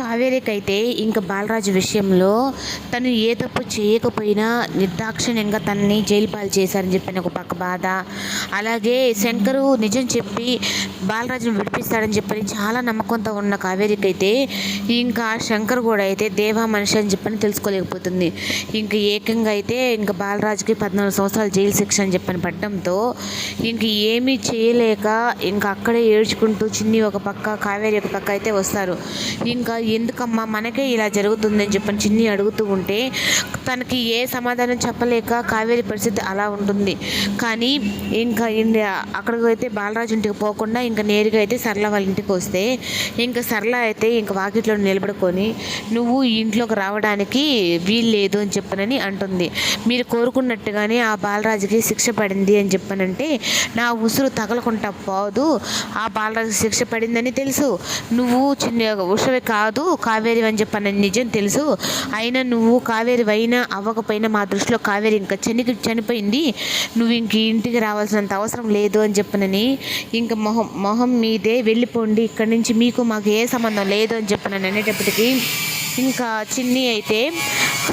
కావేరికైతే ఇంకా బాలరాజు విషయంలో తను ఏ తప్పు చేయకపోయినా నిర్దాక్షిణ్యంగా తనని జైలు పాలు చేశారని చెప్పిన ఒక పక్క బాధ. అలాగే శంకరు నిజం చెప్పి బాలరాజును విడిపిస్తాడని చెప్పని చాలా నమ్మకంతో ఉన్న కావేరికైతే ఇంకా శంకర్ కూడా అయితే దేవా మనిషి అని చెప్పని తెలుసుకోలేకపోతుంది. ఇంకా ఏకంగా అయితే ఇంకా బాలరాజుకి పద్నాలుగు సంవత్సరాలు జైలు శిక్ష అని చెప్పని పట్టడంతో ఇంక ఏమీ చేయలేక ఇంకా అక్కడే ఏడ్చుకుంటూ చిన్ని ఒక పక్క కావేరి ఒక పక్క అయితే వస్తారు. ఇంకా ఎందుకమ్మా? మనకే ఇలా జరుగుతుందని చెప్పని చిన్ని అడుగుతూ ఉంటే తనకి ఏ సమాధానం చెప్పలేక కావేరి పరిస్థితి అలా ఉంటుంది. కానీ ఇంకా ఇండియా అక్కడికి అయితే బాలరాజు ఇంటికి పోకుండా ఇంకా నేరుగా అయితే సరళ వాళ్ళ ఇంటికి వస్తే ఇంకా సరళ అయితే ఇంకా వాకిట్లో నిలబడుకొని నువ్వు ఈ ఇంట్లోకి రావడానికి వీలు లేదు అని చెప్పనని అంటుంది. మీరు కోరుకున్నట్టుగానే ఆ బాలరాజుకి శిక్ష పడింది అని చెప్పనంటే నా ఉసురు తగలకుండా పోదు. ఆ బాలరాజుకి శిక్ష పడిందని తెలుసు. నువ్వు చిన్న ఉషవి కాదు కావేరి అని చెప్పని నిజం తెలుసు. అయినా నువ్వు కావేరి అయినా అవ్వకపోయినా మా దృష్టిలో కావేరి ఇంకా చనికి చనిపోయింది. నువ్వు ఇంక ఇంటికి రావాల్సినంత అవసరం లేదు అని చెప్పనని ఇంకా మొహం మొహం మీదే వెళ్ళిపోండి. ఇక్కడి నుంచి మీకు మాకు ఏ సంబంధం లేదు అని చెప్పనని అనేటప్పటికీ ఇంకా చిన్ని అయితే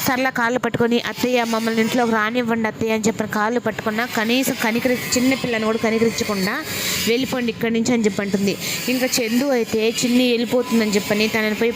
సరళ కాళ్ళు పట్టుకొని అత్తయ్య మమ్మల్ని ఇంట్లోకి రానివ్వండి అత్తయ్య అని చెప్పిన కాళ్ళు పట్టుకున్న కనీసం కనికరి చిన్న పిల్లని కూడా కనికరించకుండా వెళ్ళిపోండి ఇక్కడి నుంచి అని చెప్పి అంటుంది ఇంకా చందు అయితే చిన్ని వెళ్ళిపోతుందని చెప్పని తనని పోయి